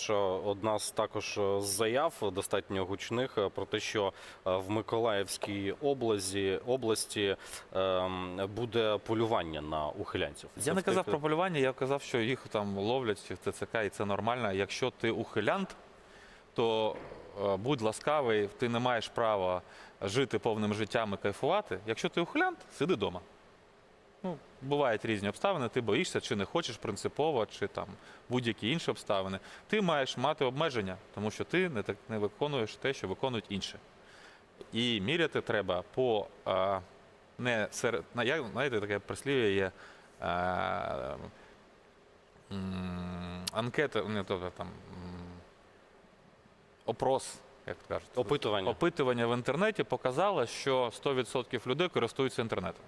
ваша одна з також е, заяв достатньо гучних е, про те, що е, в Миколаївській області області ем, буде полювання на ухилянців. Це Я не казав тих- про полювання, я казав, що їх там ловлять в ТЦК, і це нормально. Якщо ти ухилянт, то е, будь ласкавий, ти не маєш права жити повним життям і кайфувати. Якщо ти ухилянт, сиди вдома. Ну, бувають різні обставини, ти боїшся, чи не хочеш принципово, чи там будь-які інші обставини. Ти маєш мати обмеження, тому що ти не так не виконуєш те, що виконують інші. І міряти треба по е, не серед на- як знаєте, таке прислів'я є. М, анкета, не тобто там опрос, як кажуть, Опитування. опитування в інтернеті показало, що 100% людей користуються інтернетом.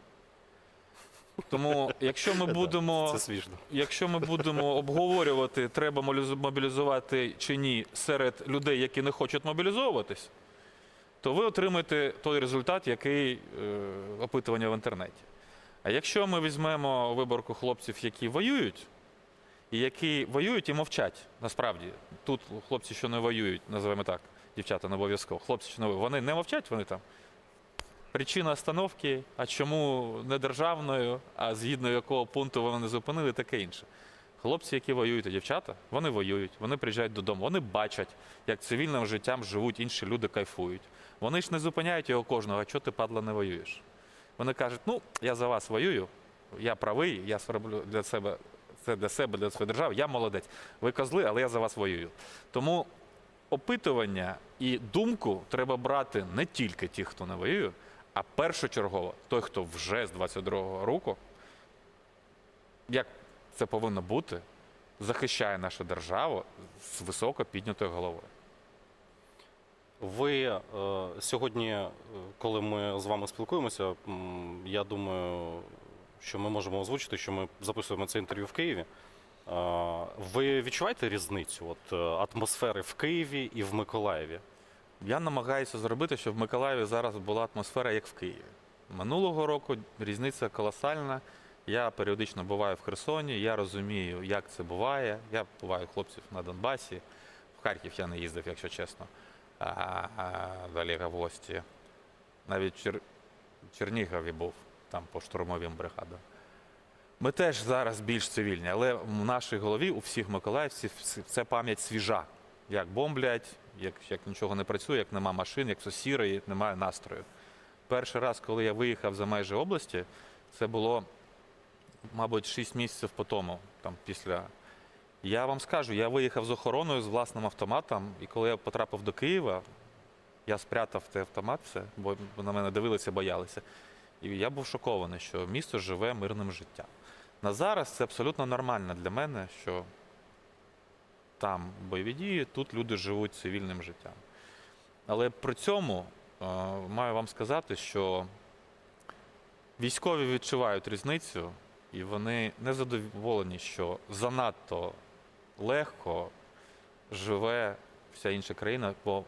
Тому, якщо ми будемо Це. Якщо ми будемо обговорювати, треба моліз- мобілізувати чи ні серед людей, які не хочуть мобілізовуватись, то ви отримаєте той результат, який е, опитування в інтернеті. А якщо ми візьмемо виборку хлопців, які воюють, і які воюють і мовчать, насправді, тут хлопці, що не воюють, називаємо так, дівчата не обов'язково, хлопці, що не воюють, вони не мовчать, вони там. Причина остановки, а чому не державною, а згідно якого пункту вони зупинили, таке інше. Хлопці, які воюють, і дівчата, вони воюють, вони приїжджають додому, вони бачать, як цивільним життям живуть інші люди, кайфують. Вони ж не зупиняють його кожного, а чого ти, падла, не воюєш. Вони кажуть, ну, я за вас воюю, я правий, я роблю для себе це для себе, для своєї держави, я молодець. Ви козли, але я за вас воюю. Тому опитування і думку треба брати не тільки ті, хто не воює, а першочергово той, хто вже з 22-го року, як це повинно бути, захищає нашу державу з високо піднятою головою. Ви е, сьогодні, е, коли ми з вами спілкуємося, я думаю, що ми можемо озвучити, що ми записуємо це інтерв'ю в Києві. Е, ви відчуваєте різницю от, атмосфери в Києві і в Миколаєві? Я намагаюся зробити, щоб в Миколаєві зараз була атмосфера, як в Києві. Минулого року різниця колосальна. Я періодично буваю в Херсоні, я розумію, як це буває. Я буваю хлопців на Донбасі. В Харків я не їздив, якщо чесно, в гості. Навіть Чер... Чернігові був там по штурмовим бригадам. Ми теж зараз більш цивільні, але в нашій голові у всіх миколаївців це пам'ять свіжа. Як бомблять, як, як нічого не працює, як нема машин, як все сіре, і немає настрою. Перший раз, коли я виїхав за межі області, це було, мабуть, 6 місяців по тому, там після. Я вам скажу, я виїхав з охороною з власним автоматом, і коли я потрапив до Києва, я спрятав той автомат, все, бо на мене дивилися, боялися. І я був шокований, що місто живе мирним життям. На зараз це абсолютно нормально для мене, що там бойові дії, тут люди живуть цивільним життям. Але при цьому е, маю вам сказати, що військові відчувають різницю, і вони не задоволені, що занадто легко живе вся інша країна, бо